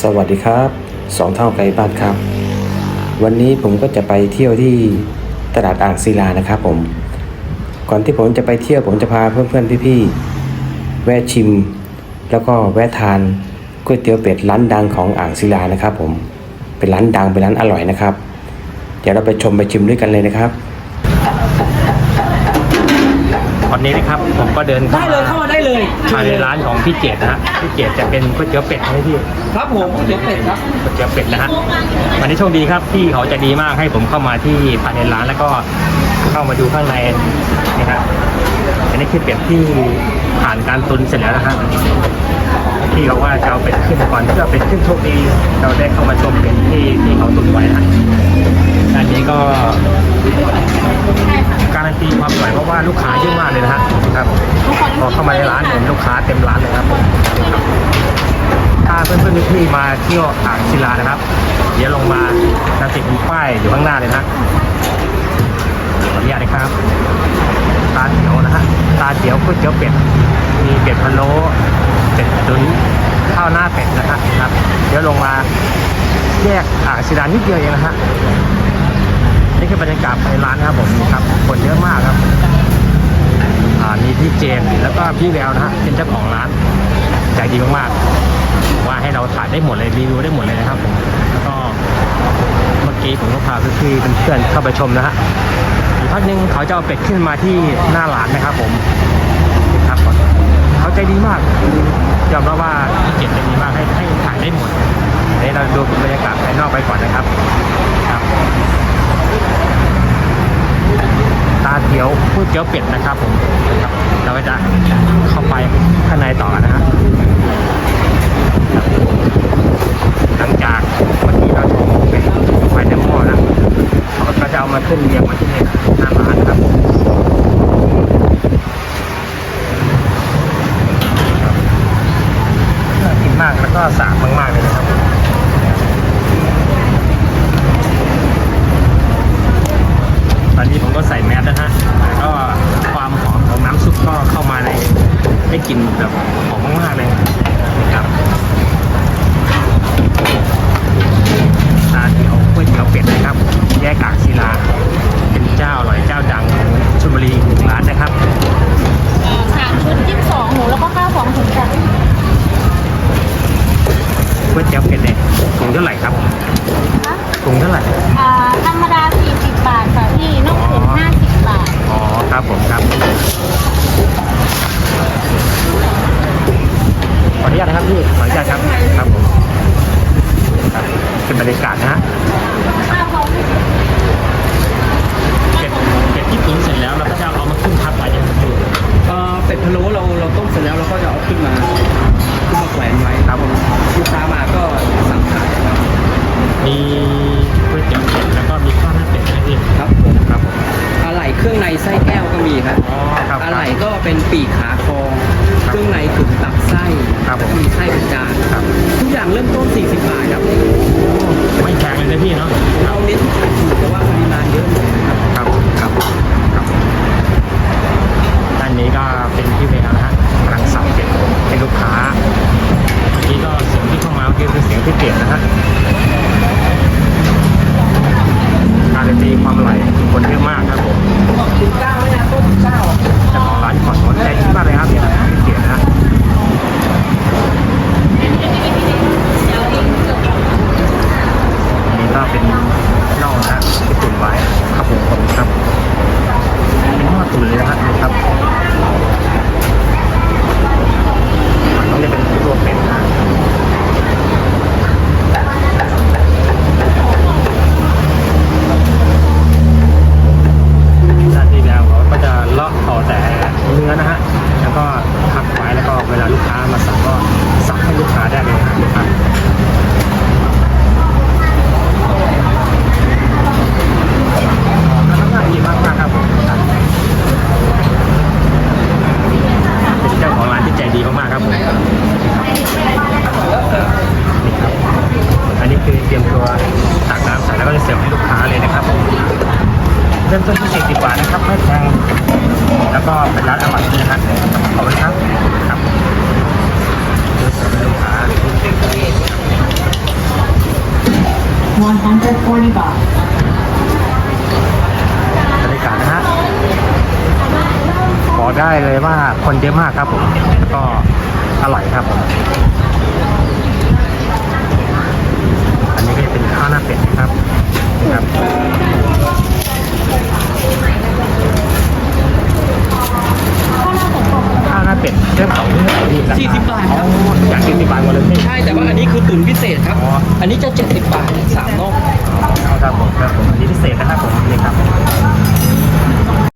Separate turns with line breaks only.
สวัสดีครับสองเท่าไกลบ้านครับ วันนี้ผมก็จะไปเที่ยวที่ตลาดอ่างศิลานะครับผม ก่อนที่ผมจะไปเที่ยวผมจะพาเพื่อนๆพี่ๆแวะชิม แล้วก็แวะทานก๋วยเตี๋ยวเป็ดร้านดังของอ่างศิลานะครับ ผมเป็นร้านดังเป็นร้านอร่อยนะครับ เดี๋ยวเราไปชมไปชิมด้วยกันเลยนะครับ
วั นนี้นะครับผมก็เดิน
ได้เลยเข้ามาได้เลย
มาในร้านของพี่เจตนะฮะพี่เจตจะเป็นก๋วยเตี๋ยวเป็ดให้พี่
ครับผมเดี๋ยวเป็ดครับ
ก๋วยเตี๋ยวเป็ดนะฮะวันนี้โชคดีครับพี่เขาใจะดีมากให้ผมเข้ามาที่ภายในร้านแล้วก็เข้ามาดูข้างในนี่ฮะอันนี้คือเป็ดที่ผ่านการตุนเสร็จแล้วนะฮะพี่เขาว่าจะเอาเป็ดขึ้นก่อนเพื่อเป็ดขึ้นโชคดี เราได้เข้ามาชมเป็ดที่ที่เขาตุนไว้นะอันนี้ก็ การันตีความอร่อยเพราะว่าลูกค้าเยอะมากเลยนะฮะครับพอเข้ามาในร้านเห็นลูกค้าเต็มร้านเลยครับผมถ้าเพื่อนๆพี่ๆมาเที่ยวอ่างศิลานะครับ เดี๋ยวลงมาจะติดมีป้ายอยู่ข้างหน้าเลยนะขออนุญาตนะครับ ตาเขียวนะฮะตาเขียวก๋วยเตี๋ยวเป็ดมีเป็ดพะโล้เป็ดตุ๋นข้าวหน้าเป็ดนะฮะครับ เดี๋ยวลงมาแยกอ่างศิลานิดเดียวเองนะฮะ นี่คือบรรยากาศภายในร้านนะครับผมครับคนเยอะมากครับอ่ามีพี่เจนแล้วก็พี่แววนะฮะเป็นเจ้าของร้านใจดีมากๆว่าให้เราถ่ายได้หมดเลยรีวิวได้หมดเลยนะครับผมแล้วก็เมื่อกี้ผมก็พาพี่ๆเพื่อนๆเข้าไปชมนะฮะอีกพักนึงเขาจะเอาเป็ดขึ้นมาที่หน้าร้านนะครับผมครับเขาใจดีมากยอมรับว่าพี่เจนใจดีมากให้ให้ถ่ายได้หมดเดี๋ยวเราดูบรรยากาศภายนอกไปก่อนนะครับครับ ตาเขียว กี๊ยวเป็ดนะครับผมครับเราก็จะเข้าไปข้างในต่อนนะฮะหลังจากเมื่อกี้เราชมเป็นไฟในหม้อนะเขาก็จะเอามาขึ้นเรียงมาที่หน้าร้านนะครับน่ากินมากแล้วก็สะอาดมากๆเลยนะครับ ตอนนี้ผมก็ใส่แมสนะฮะแต่ก็ความหอมของน้ำซุปก็เข้ามาในได้ กลิ่นแบบหอมมากๆเลยนะครับตาเขียวก๋วยเตี๋ยวเป็ดนะครับ แยกกากศิลา เป็นเจ้าอร่อยเจ้าดังของชลบุรีอีกหนึ่งร้านนะครับ
สามชุดยี่สิบสองหมูแล้วก็ข้าวสองถุงจ้ะ
ก๋วยเตี๋ยวเป็ดเนี่ยถุงเท่าไหร่ครับถุงเท่าไหร่
อ่าธรรมดาสี่สิบบาทค่ะพี่นอกถุงห้าสิบบาท
อ๋อครับผมครับ ออนุญาตนะครับพี่ขออนุญาตครับครับผมครับเป็นบรรยากาศนะฮะ ลย
พี่เนาะครับ
ริ่ม
ต้น
ที่40บา
ทนะครับ
ไม่แพง
แล้ว
ก็เป็นร้านอา
หา
รที่นะครับขอบคุณครับครับ140 บาทบรรยากาศนะฮะขอได้เลยว่าคนเยอะมากครับผมแล้วก็อร่อยครับผม รื่องของที่ไหนดีราคา
40บาทครับ
อ๋ออย่างที่มีบาทหมดเลยพี่
ใช่แต่ว่าอันนี้คือตุ๋นพิเศษครับ
อ๋อ
อันนี้จะ70บาทสามน่อง
เอาครับผมครับผมอันนี้พิเศษนะครับผมนี่ครับ